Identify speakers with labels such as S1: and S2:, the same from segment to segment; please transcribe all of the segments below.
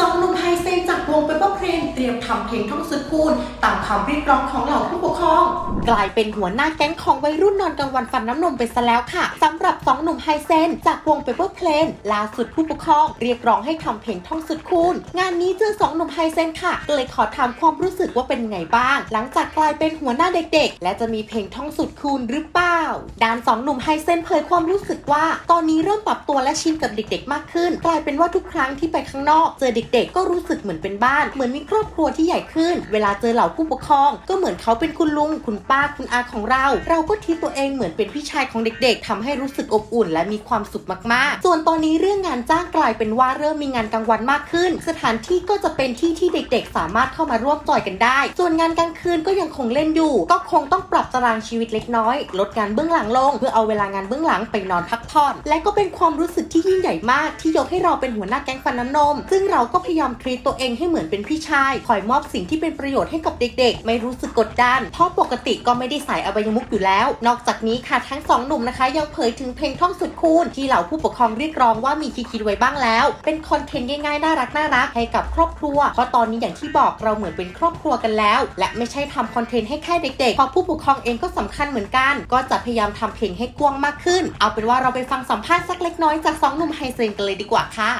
S1: สองหนุ่มไฮเซนจากวงเปเปอร์เพลนเตรียมทำเพลงท่องสุดคูณตามคำเรียกร้องของเหล่าผู้ปกครอง กลายเป็นหัวหน้าแก๊งของวัยรุ่นนอนกลางวันฟันน้ำนมไปซะแล้วค่ะสำหรับสองหนุ่มไฮเซนจากวงเปเปอร์เพลนล่าสุดผู้ปกครอง เรียกร้องให้ทำเพลงท่องสุดคูณงานนี้เจอสองหนุ่มไฮเซนค่ะก็เลยขอถามความรู้สึกว่าเป็นไงบ้าง หลังจากกลายเป็นหัวหน้าเด็ก ๆ และจะมีเพลงท่องสุดคูณหรือเปล่าด้านสองหนุ่มไฮเซนเผยความรู้สึกว่า ตอนนี้เริ่มปรับตัวและชินกับเด็ก ๆ มากขึ้น กลายเป็นว่าทุกครั้งที่ไปข้างนอกเจอเด็กๆ ก็รู้สึกเหมือนเป็นบ้าน เหมือนมีครอบครัวที่ใหญ่ขึ้น เวลาเจอเหล่าผู้ปกครอง ก็เหมือนเขาเป็นคุณลุง คุณป้าคุณอาของเรา เราก็ทีตัวเองเหมือนเป็นพี่ชายของเด็กๆทำให้รู้สึกอบอุ่น และมีความสุขมากๆ ส่วนตอนนี้เรื่องงานจ้างกลายเป็นว่าเริ่มมีงานกลางวันมากขึ้น สถานที่ก็จะเป็นที่ที่เด็กๆ สามารถเข้ามาร่วมจอยกันได้ ส่วนงานกลางคืนก็ยังคงเล่นอยู่ ก็คงต้องปรับตารางชีวิตเล็กน้อย ลดงานเบื้องหลังลง เพื่อเอาเวลางานเบื้องหลังไปนอนพักผ่อน และก็เป็นความรู้สึกที่ยิ่งใหญ่มาก ที่ยกให้เราเป็นหัวหน้าแก๊งฟันน้ำนม ซึ่งเราก็พยายามทรีตตัวเองให้เหมือนเป็นพี่ชายคอยมอบสิ่งที่เป็นประโยชน์ให้กับเด็กๆ ไม่รู้สึกกดดันเพราะปกติก็ไม่ได้สายอบายมุกอยู่แล้ว นอกจากนี้ค่ะทั้งสองหนุ่มนะคะ ยังเผยถึงเพลงท่องสุดคูณที่เหล่าผู้ปกครองเรียกร้องว่ามีคิดคิดไว้บ้างแล้ว เป็นคอนเทนต์ง่ายๆน่ารักน่ารักให้กับครอบครัว เพราะตอนนี้อย่างที่บอกเราเหมือนเป็นครอบครัวกันแล้ว และไม่ใช่ทำคอนเทนต์ให้แค่เด็กๆเพราะผู้ปกครองเองก็สำคัญเหมือนกัน ก็จะพยายามทำเพลงให้กว้างมากขึ้น เอาเป็นว่าเราไปฟังสัมภาษณ์สักเล็กน้อยจากสองหนุ่มไฮเซนกันเลยดีกว่าค่ะ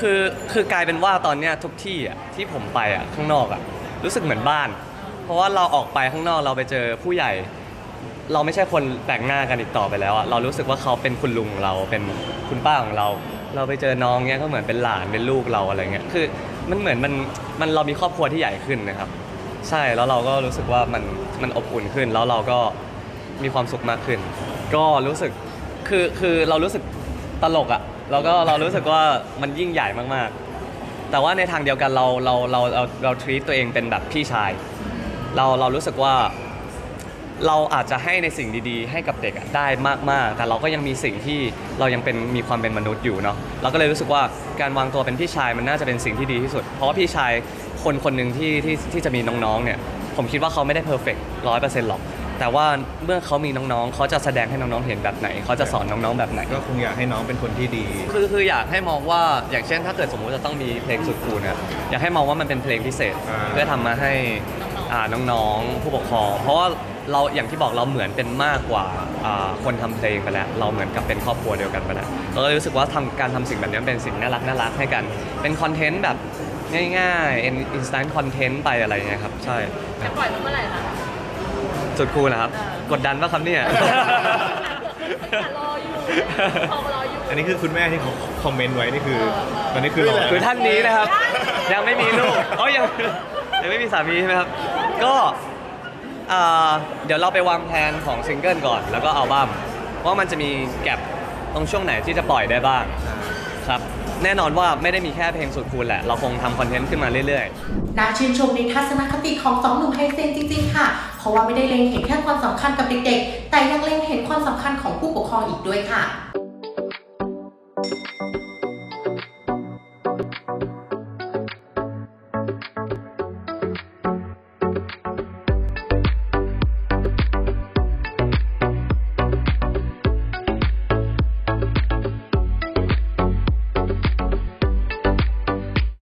S2: คือคือกลายเป็นว่าตอนเนี้ยทุกที่อะที่ผมไปอะข้างนอกอะรู้สึกเหมือนบ้าน เพราะว่าเราออกไปข้างนอกเราไปเจอผู้ใหญ่ เราไม่ใช่คนแปลกหน้ากันอีกต่อไปแล้วอะเรารู้สึกว่าเขาเป็นคุณลุงของเราเป็นคุณป้าของเรา เราไปเจอน้องเนี้ยก็เหมือนเป็นหลานเป็นลูกเราอะไรเงี้ยคือมันเหมือนมันมันเรามีครอบครัวที่ใหญ่ขึ้นนะครับ ใช่แล้วเราก็รู้สึกว่ามันมันอบอุ่นขึ้น แล้วเราก็มีความสุขมากขึ้น ก็รู้สึกคือคือเรารู้สึกตลกอะ่ะ แล้วก็เรารู้สึกว่ามันยิ่งใหญ่มากๆ แต่ว่าในทางเดียวกันเราเราเราเราเราทรีตตัวเองเป็นแบบพี่ชาย เราเรารู้สึกว่า เราอาจจะให้ในสิ่งดีๆ ให้กับเด็กอะได้มากๆ แต่เราก็ยังมีสิ่งที่เรายังเป็นมีความเป็นมนุษย์อยู่เนาะเราก็เลยรู้สึกว่าการวางตัวเป็นพี่ชายมันน่าจะเป็นสิ่งที่ดีที่สุด เพราะว่าพี่ชายคนคนหนึ่งที่ที่ที่จะมีน้องๆเนี่ยผมคิดว่าเขาไม่ได้เพอร์เฟกต์ร้อยเปอร์เซ็นต์หรอก แต่ว่าเมื่อเขามีน้องๆเขาจะแสดงให้น้องๆเห็นแบบไหนเขาจะสอนน้องๆแบบไหน
S3: ก็คงอยากให้น้องเป็นคนที่ดี
S2: คือคืออยากให้มองว่าอย่างเช่น ถ้าเกิดสมมุติจะต้องมีเพลงสุดคูลเนี่ยอยากให้มองว่ามันเป็นเพลงพิเศษ
S3: อ่า
S2: เพื่อทำมาให้อ่าน้องๆผู้ปกครอง เพราะว่าเราอย่างที่บอกเราเหมือนเป็นมากกว่าอ่าคนทำเพลงไปแล้วเราเหมือนกับเป็นครอบครัวเดียวกันไปแล้วเราก็เลยรู้สึกว่าทำการทำสิ่งแบบนี้เป็นสิ่งน่ารักน่ารักให้กัน เป็นคอนเทนต์แบบง่ายๆอินสแตนต์คอนเทนต์ไปอะไรอย่างเงี้ยครับใช่
S4: จะปล่อยเมื่อไหร่คะ
S2: สุดคูลนะครับ
S4: เออ
S2: กดดันป่ะครับเนี่ย
S4: รออยู่รอรออยู่
S3: อันนี้คือคุณแม่ที่เขาคอมเมนต์ไว้นี่คือ
S4: เออเออ
S3: ตอนนี้คือรอ
S2: คือท่านนี้นะครับ ยังไม่มีลูกเขายังยังไม่มีสามีใช่ไหมครับ ก็อ่าเดี๋ยวเราไปวางแผนของซิงเกิลก่อน แล้วก็อัลบั้มว่ามันจะมีแก็บตรงช่วงไหนที่จะปล่อยได้บ้างครับ แน่นอนว่าไม่ได้มีแค่เพลงสุดคูลแหละ เราคงทำคอนเทนต์ขึ้นมาเรื่อยๆ
S1: น่าชื่นชมในทัศนคติของสองหนุ่มไฮเซนจริงๆค่ะ เพราะว่าไม่ได้เล็งเห็นแค่ความสำคัญกับเด็กๆ แต่ยังเล็งเห็นความสำคัญของผู้ปกครองอีกด้วยค่ะ ๆ